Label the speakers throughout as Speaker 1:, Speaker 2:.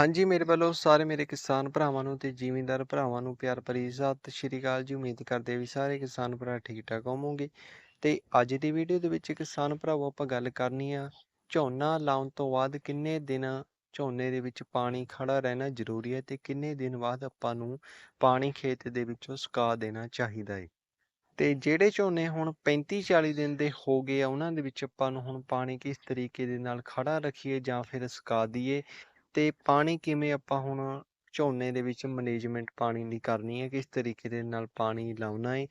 Speaker 1: ਹਾਂਜੀ, ਮੇਰੇ ਵੱਲੋਂ ਸਾਰੇ ਮੇਰੇ ਕਿਸਾਨ ਭਰਾਵਾਂ ਨੂੰ ਤੇ ਜ਼ਿਮੀਂਦਾਰ ਭਰਾਵਾਂ ਨੂੰ ਪਿਆਰ ਭਰੀ ਸਤਿ ਸ਼੍ਰੀ ਅਕਾਲ ਜੀ। ਉਮੀਦ ਕਰਦੇ ਵੀ ਸਾਰੇ ਕਿਸਾਨ ਭਰਾ ਠੀਕ ਠਾਕ ਹੋਵੋਗੇ। ਤੇ ਅੱਜ ਦੀ ਵੀਡੀਓ ਦੇ ਵਿੱਚ ਕਿਸਾਨ ਭਰਾਵੋ ਆਪਾਂ ਗੱਲ ਕਰਨੀ ਆ, ਝੋਨਾ ਲਾਉਣ ਤੋਂ ਬਾਅਦ ਕਿੰਨੇ ਦਿਨ ਝੋਨੇ ਦੇ ਵਿੱਚ ਪਾਣੀ ਖੜਾ ਰਹਿਣਾ ਜ਼ਰੂਰੀ ਹੈ ਤੇ ਕਿੰਨੇ ਦਿਨ ਬਾਅਦ ਆਪਾਂ ਨੂੰ ਪਾਣੀ ਖੇਤ ਦੇ ਵਿੱਚੋਂ ਸੁਕਾ ਦੇਣਾ ਚਾਹੀਦਾ ਹੈ ਤੇ ਜਿਹੜੇ ਝੋਨੇ ਹੁਣ 35 40 ਦਿਨ ਦੇ ਹੋ ਗਏ ਆ, ਉਹਨਾਂ ਦੇ ਵਿੱਚ ਆਪਾਂ ਨੂੰ ਹੁਣ ਪਾਣੀ ਕਿਸ ਤਰੀਕੇ ਦੇ ਨਾਲ ਖੜਾ ਰੱਖੀਏ ਜਾਂ ਫਿਰ ਸੁਕਾ ਦਈਏ? ਤੇ ਪਾਣੀ ਕਿਵੇਂ ਆਪਾਂ ਹੁਣ ਝੋਨੇ ਦੇ ਵਿੱਚ ਮੈਨੇਜਮੈਂਟ ਪਾਣੀ ਦੀ ਕਰਨੀ ਹੈ, ਕਿਸ ਤਰੀਕੇ ਦੇ ਨਾਲ ਪਾਣੀ ਲਾਉਣਾ ਹੈ?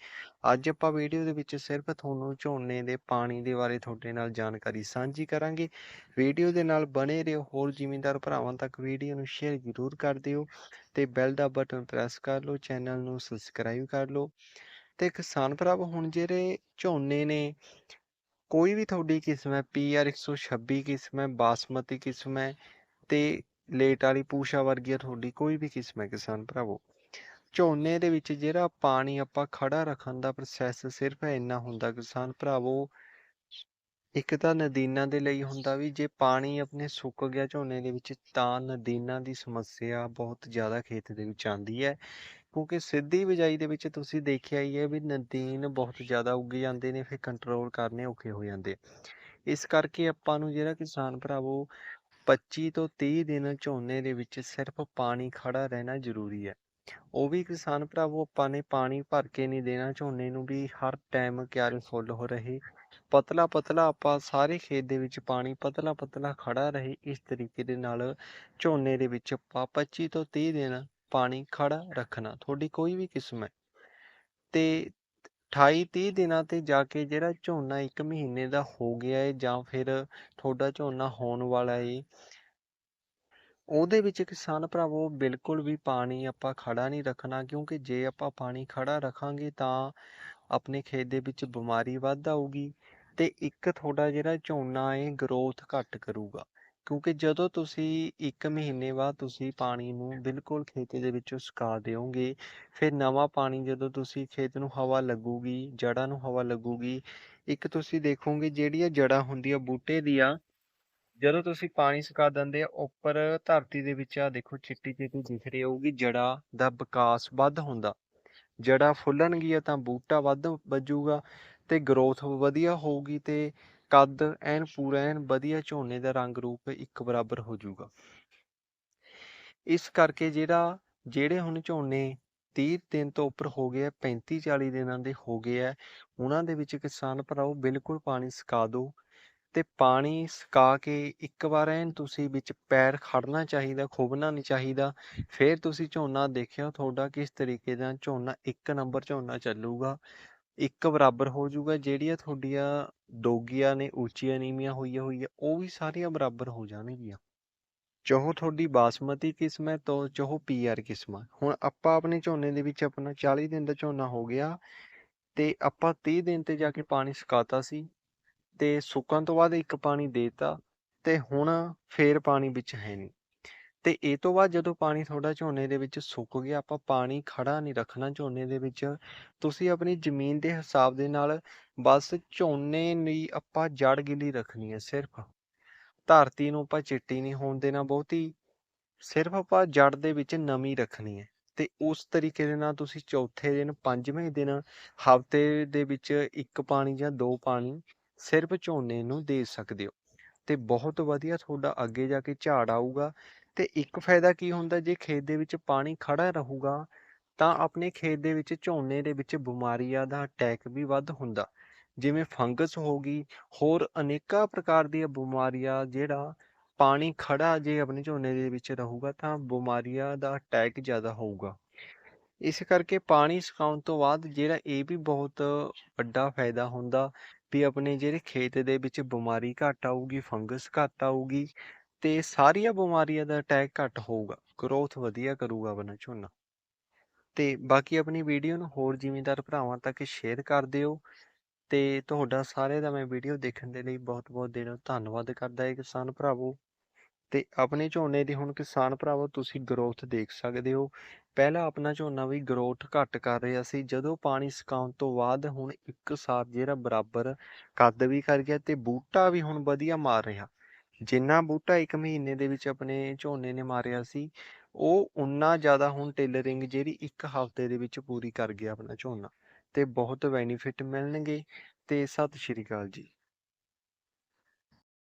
Speaker 1: ਅੱਜ ਆਪਾਂ ਵੀਡੀਓ ਦੇ ਵਿੱਚ ਸਿਰਫ ਤੁਹਾਨੂੰ ਝੋਨੇ ਦੇ ਪਾਣੀ ਦੇ ਬਾਰੇ ਤੁਹਾਡੇ ਨਾਲ ਜਾਣਕਾਰੀ ਸਾਂਝੀ ਕਰਾਂਗੇ। ਵੀਡੀਓ ਦੇ ਨਾਲ ਬਣੇ ਰਹੋ, ਹੋਰ ਜ਼ਿਮੀਂਦਾਰ ਭਰਾਵਾਂ ਤੱਕ ਵੀਡੀਓ ਨੂੰ ਸ਼ੇਅਰ ਜ਼ਰੂਰ ਕਰ ਦਿਓ ਤੇ ਬੈਲ ਦਾ ਬਟਨ ਪ੍ਰੈਸ ਕਰ ਲਓ ਚੈਨਲ ਨੂੰ ਸਬਸਕ੍ਰਾਈਬ ਕਰ ਲਓ ਤੇ ਕਿਸਾਨ ਭਰਾਵੋ, ਹੁਣ ਜਿਹੜੇ ਝੋਨੇ ਨੇ, ਕੋਈ ਵੀ ਤੁਹਾਡੀ ਕਿਸਮ ਹੈ ਪੀਆਰ 126 ਕਿਸਮ ਹੈ, ਬਾਸਮਤੀ ਕਿਸਮ ਹੈ ਤੇ ਲੇਟ ਵਾਲੀ ਪੂਸ਼ਾ ਵਰਗੀ ਤੁਹਾਡੀ ਕੋਈ ਵੀ ਕਿਸਮ ਹੈ ਕਿਸਾਨ ਭਰਾਵੋ। ਝੋਨੇ ਦੇ ਵਿੱਚ ਜਿਹੜਾ ਪਾਣੀ ਆਪਾਂ ਖੜਾ ਰੱਖਣ ਦਾ ਪ੍ਰੋਸੈਸ ਸਿਰਫ ਇੰਨਾ ਹੁੰਦਾ ਕਿਸਾਨ ਭਰਾਵੋ, ਇੱਕ ਤਾਂ ਨਦੀਨਾਂ ਦੇ ਲਈ ਹੁੰਦਾ ਵੀ ਜੇ ਪਾਣੀ ਆਪਣੇ ਸੁੱਕ ਗਿਆ ਝੋਨੇ ਦੇ ਵਿੱਚ ਤਾਂ ਨਦੀਨਾਂ ਦੀ ਸਮੱਸਿਆ ਬਹੁਤ ਜ਼ਿਆਦਾ ਖੇਤ ਦੇ ਵਿੱਚ ਆਉਂਦੀ ਹੈ। ਕਿਉਂਕਿ ਸਿੱਧੀ ਬਿਜਾਈ ਦੇ ਵਿੱਚ ਤੁਸੀਂ ਦੇਖਿਆ ਹੀ ਹੈ ਵੀ ਨਦੀਨ ਬਹੁਤ ਜ਼ਿਆਦਾ ਉੱਗ ਜਾਂਦੇ ਨੇ, ਫਿਰ ਕੰਟਰੋਲ ਕਰਨੇ ਔਖੇ ਹੋ ਜਾਂਦੇ। ਇਸ ਕਰਕੇ ਆਪਾਂ ਨੂੰ ਜਿਹੜਾ ਕਿਸਾਨ ਭਰਾਵੋ 25 ਤੋਂ 30 ਦਿਨ ਝੋਨੇ ਦੇ ਵਿੱਚ ਸਿਰਫ ਪਾਣੀ ਖੜਾ ਰਹਿਣਾ ਜ਼ਰੂਰੀ ਹੈ। ਉਹ ਵੀ ਕਿਸਾਨ ਭਰਾਵੋ ਆਪਾਂ ਨੇ ਪਾਣੀ ਭਰ ਕੇ ਨਹੀਂ ਦੇਣਾ, ਝੋਨੇ ਨੂੰ ਵੀ ਹਰ ਟਾਈਮ ਕਿਆਰੀ ਫੁੱਲ ਹੋ ਰਹੇ। ਪਤਲਾ ਪਤਲਾ ਆਪਾਂ ਸਾਰੇ ਖੇਤ ਦੇ ਵਿੱਚ ਪਾਣੀ ਪਤਲਾ ਪਤਲਾ ਖੜਾ ਰਹੇ, ਇਸ ਤਰੀਕੇ ਦੇ ਨਾਲ ਝੋਨੇ ਦੇ ਵਿੱਚ ਆਪਾਂ 25 ਤੋਂ 30 ਦਿਨ ਪਾਣੀ ਖੜਾ ਰੱਖਣਾ, ਤੁਹਾਡੀ ਕੋਈ ਵੀ ਕਿਸਮ ਹੈ। ਤੇ 28 30 ਦਿਨਾਂ ਤੇ ਜਾ ਕੇ ਜਿਹੜਾ ਝੋਨਾ 1 ਮਹੀਨੇ ਦਾ ਹੋ ਗਿਆ ਹੈ ਜਾਂ ਫਿਰ ਤੁਹਾਡਾ ਝੋਨਾ ਹੋਣ ਵਾਲਾ ਹੈ ਉਹਦੇ ਵਿੱਚ ਕਿਸਾਨ ਭਰਾਵੋ ਬਿਲਕੁਲ ਵੀ ਪਾਣੀ ਆਪਾਂ ਖੜਾ ਨਹੀਂ ਰੱਖਣਾ ਕਿਉਂਕਿ ਜੇ ਆਪਾਂ ਪਾਣੀ ਖੜਾ ਰੱਖਾਂਗੇ ਤਾਂ ਆਪਣੇ ਖੇਤ ਦੇ ਵਿੱਚ ਬਿਮਾਰੀ ਵੱਧ ਆਊਗੀ ਤੇ ਇੱਕ ਤੁਹਾਡਾ ਜਿਹੜਾ ਝੋਨਾ ਏ ਗਰੋਥ ਘੱਟ ਕਰੂਗਾ। ਕਿਉਂਕਿ ਜਦੋਂ ਤੁਸੀਂ 1 ਮਹੀਨੇ ਬਾਅਦ ਤੁਸੀਂ ਪਾਣੀ ਨੂੰ ਬਿਲਕੁਲ ਖੇਤ ਦੇ ਵਿੱਚੋਂ ਸੁਕਾ ਦਿਓਗੇ, ਫਿਰ ਨਵਾਂ ਪਾਣੀ ਜਦੋਂ ਤੁਸੀਂ ਖੇਤ ਨੂੰ ਹਵਾ ਲੱਗੂਗੀ, ਜੜ੍ਹਾਂ ਨੂੰ ਹਵਾ ਲੱਗੂਗੀ, ਇੱਕ ਤੁਸੀਂ ਦੇਖੋਗੇ ਜਿਹੜੀਆਂ ਜੜ੍ਹਾਂ ਹੁੰਦੀਆਂ ਬੂਟੇ ਦੀਆਂ, ਜਦੋਂ ਤੁਸੀਂ ਪਾਣੀ ਸੁਕਾ ਦਿੰਦੇ ਆ, ਉੱਪਰ ਧਰਤੀ ਦੇ ਵਿੱਚ ਆ ਦੇਖੋ ਚਿੱਟੀ ਚਿੱਟੀ ਦਿਖ ਰਹੀ ਹੋਊਗੀ, ਜੜ੍ਹਾਂ ਦਾ ਵਿਕਾਸ ਵੱਧ ਹੁੰਦਾ। ਜੜ੍ਹਾਂ ਫੁੱਲਣਗੀਆਂ ਤਾਂ ਬੂਟਾ ਵੱਧ ਵੱਜੂਗਾ ਤੇ ਗਰੋਥ ਵਧੀਆ ਹੋਊਗੀ ਤੇ ਕੱਦ ਐਨ ਪੂਰਾ ਐਨ ਵਧੀਆ ਝੋਨੇ ਦਾ ਰੰਗ ਰੂਪ ਇੱਕ ਬਰਾਬਰ ਹੋ ਜਾਊਗਾ। ਇਸ ਕਰਕੇ ਜਿਹੜਾ, ਜਿਹੜੇ ਹੁਣ ਝੋਨੇ 30 ਦਿਨ ਤੋਂ ਉੱਪਰ ਹੋ ਗਏ ਆ 35 40 ਦਿਨਾਂ ਦੇ ਹੋ ਗਏ ਆ, ਉਹਨਾਂ ਦੇ ਵਿੱਚ ਕਿਸਾਨ ਭਰਾਓ ਬਿਲਕੁਲ ਪਾਣੀ ਸੁਕਾ ਦਿਓ ਤੇ ਪਾਣੀ ਸੁਕਾ ਕੇ ਇੱਕ ਵਾਰ ਐਨ ਤੁਸੀਂ ਵਿੱਚ ਪੈਰ ਖੜਨਾ ਚਾਹੀਦਾ ਖੁੱਬਣਾ ਨਹੀਂ ਚਾਹੀਦਾ, ਫਿਰ ਤੁਸੀਂ ਝੋਨਾ ਦੇਖਿਓ ਤੁਹਾਡਾ ਕਿਸ ਤਰੀਕੇ ਦਾ ਝੋਨਾ, ਇੱਕ ਨੰਬਰ ਝੋਨਾ ਚੱਲੂਗਾ। ਇੱਕ ਬਰਾਬਰ ਹੋ ਜਾਊਗਾ, ਜਿਹੜੀਆਂ ਤੁਹਾਡੀਆਂ ਦੋਗੀਆਂ ਨੇ, ਉੱਚੀਆਂ ਨੀਵੀਆਂ ਹੋਈਆਂ ਹੋਈਆਂ, ਉਹ ਵੀ ਸਾਰੀਆਂ ਬਰਾਬਰ ਹੋ ਜਾਣਗੀਆਂ। ਚਾਹੋ ਤੁਹਾਡੀ ਬਾਸਮਤੀ ਕਿਸਮ ਹੈ, ਤਾਂ ਚਾਹੋ ਪੀਆਰ ਕਿਸਮ ਹੈ। ਹੁਣ ਆਪਾਂ ਆਪਣੇ ਝੋਨੇ ਦੇ ਵਿੱਚ ਆਪਣਾ 40 ਦਿਨ ਦਾ ਝੋਨਾ ਹੋ ਗਿਆ ਤੇ ਆਪਾਂ 30 ਦਿਨ ਤੇ ਜਾ ਕੇ ਪਾਣੀ ਸੁਕਾਤਾ ਸੀ ਤੇ ਸੁੱਕਣ ਤੋਂ ਬਾਅਦ ਇੱਕ ਪਾਣੀ ਦੇਤਾ ਤੇ ਹੁਣ ਫੇਰ ਪਾਣੀ ਵਿੱਚ ਹੈ ਨਹੀਂ। ਤੇ ਇਹ ਤੋਂ ਬਾਅਦ ਜਦੋਂ ਪਾਣੀ ਤੁਹਾਡਾ ਝੋਨੇ ਦੇ ਵਿੱਚ ਸੁੱਕ ਗਿਆ, ਆਪਾਂ ਪਾਣੀ ਖੜਾ ਨਹੀਂ ਰੱਖਣਾ ਝੋਨੇ ਦੇ ਵਿੱਚ, ਤੁਸੀਂ ਆਪਣੀ ਜ਼ਮੀਨ ਦੇ ਹਿਸਾਬ ਦੇ ਨਾਲ ਬਸ ਝੋਨੇ ਲਈ ਆਪਾਂ ਜੜ ਗਿੱਲੀ ਰੱਖਣੀ ਹੈ ਸਿਰਫ। ਧਰਤੀ ਨੂੰ ਆਪਾਂ ਚਿੱਟੀ ਨਹੀਂ ਹੋਣ ਦੇਣਾ, ਬਹੁਤੀ ਸਿਰਫ ਆਪਾਂ ਜੜ ਦੇ ਵਿੱਚ ਨਮੀ ਰੱਖਣੀ ਹੈ। ਤੇ ਉਸ ਤਰੀਕੇ ਦੇ ਨਾਲ ਤੁਸੀਂ ਚੌਥੇ ਦਿਨ, ਪੰਜਵੇਂ ਦਿਨ ਹਫ਼ਤੇ ਦੇ ਵਿੱਚ ਇੱਕ ਪਾਣੀ ਜਾਂ ਦੋ ਪਾਣੀ ਸਿਰਫ ਝੋਨੇ ਨੂੰ ਦੇ ਸਕਦੇ ਹੋ। ਤੇ ਬਹੁਤ ਵਧੀਆ ਤੁਹਾਡਾ ਅੱਗੇ ਜਾ ਕੇ ਝਾੜ ਆਊਗਾ। ਤੇ ਇੱਕ ਫਾਇਦਾ ਕੀ ਹੁੰਦਾ, ਜੇ ਖੇਤ ਦੇ ਵਿੱਚ ਪਾਣੀ ਖੜਾ ਰਹੂਗਾ, ਤਾਂ ਆਪਣੇ ਖੇਤ ਦੇ ਵਿੱਚ ਝੋਨੇ ਦੇ ਵਿੱਚ ਬਿਮਾਰੀਆਂ ਦਾ ਅਟੈਕ ਵੀ ਵੱਧ ਹੁੰਦਾ। ਜਿਵੇਂ ਫੰਗਸ ਹੋ ਗਈ, ਹੋਰ ਅਨੇਕਾਂ ਪ੍ਰਕਾਰ ਦੀਆਂ ਬਿਮਾਰੀਆਂ, ਜਿਹੜਾ ਪਾਣੀ ਖੜਾ ਜੇ ਆਪਣੇ ਝੋਨੇ ਦੇ ਵਿੱਚ ਰਹੂਗਾ, ਤਾਂ ਬਿਮਾਰੀਆਂ ਦਾ ਅਟੈਕ ਜ਼ਿਆਦਾ ਹੋਊਗਾ। ਇਸ ਕਰਕੇ ਪਾਣੀ ਸੁਕਾਉਣ ਤੋਂ ਬਾਅਦ ਜਿਹੜਾ ਇਹ ਵੀ ਬਹੁਤ ਵੱਡਾ ਫਾਇਦਾ ਹੁੰਦਾ ਵੀ ਆਪਣੇ ਜਿਹੜੇ ਖੇਤ ਦੇ ਵਿੱਚ ਬਿਮਾਰੀ ਘੱਟ ਆਊਗੀ, ਫੰਗਸ ਘੱਟ ਆਊਗੀ ਤੇ ਸਾਰੀਆਂ ਬਿਮਾਰੀਆਂ ਦਾ ਅਟੈਕ ਘੱਟ ਹੋਊਗਾ ਗਰੋਥ ਵਧੀਆ ਕਰੂਗਾ ਆਪਣਾ ਝੋਨਾ ਤੇ ਬਾਕੀ ਆਪਣੀ ਵੀਡੀਓ ਨੂੰ ਹੋਰ ਜ਼ਿਮੀਂਦਾਰ ਭਰਾਵਾਂ ਤੱਕ ਸ਼ੇਅਰ ਕਰ ਦਿਓ ਤੇ ਤੁਹਾਡਾ ਸਾਰਿਆਂ ਦਾ ਮੈਂ ਵੀਡੀਓ ਦੇਖਣ ਦੇ ਲਈ ਬਹੁਤ-ਬਹੁਤ ਦਿਲੋਂ ਧੰਨਵਾਦ ਕਰਦਾ ਹਾਂ ਕਿਸਾਨ ਭਰਾਵੋ। ਤੇ ਆਪਣੇ ਝੋਨੇ ਦੀ ਹੁਣ ਕਿਸਾਨ ਭਰਾਵੋ ਤੁਸੀਂ ਗਰੋਥ ਦੇਖ ਸਕਦੇ ਹੋ। ਪਹਿਲਾਂ ਆਪਣਾ ਝੋਨਾ ਵੀ ਗਰੋਥ ਘੱਟ ਕਰ ਰਿਹਾ ਸੀ, ਜਦੋਂ ਪਾਣੀ ਸੁਕਾਉਣ ਤੋਂ ਬਾਅਦ ਹੁਣ ਇੱਕ ਸਾਰ ਜਿਹੜਾ ਬਰਾਬਰ ਕੱਦ ਵੀ ਕਰ ਗਿਆ ਤੇ ਬੂਟਾ ਵੀ ਹੁਣ ਵਧੀਆ ਮਾਰ ਰਿਹਾ। ਜਿੰਨਾ ਬੂਟਾ 1 ਮਹੀਨੇ ਦੇ ਵਿੱਚ ਆਪਣੇ ਝੋਨੇ ਨੇ ਮਾਰਿਆ ਸੀ, ਉਹ ਓਨਾ ਜ਼ਿਆਦਾ ਹੁਣ ਟੇਲਰਿੰਗ ਜਿਹੜੀ 1 ਹਫ਼ਤੇ ਦੇ ਵਿੱਚ ਪੂਰੀ ਕਰ ਗਿਆ ਆਪਣਾ ਝੋਨਾ ਤੇ ਬਹੁਤ ਬੈਨੀਫਿਟ ਮਿਲਣਗੇ ਤੇ ਸਤਿ ਸ਼੍ਰੀ ਅਕਾਲ ਜੀ।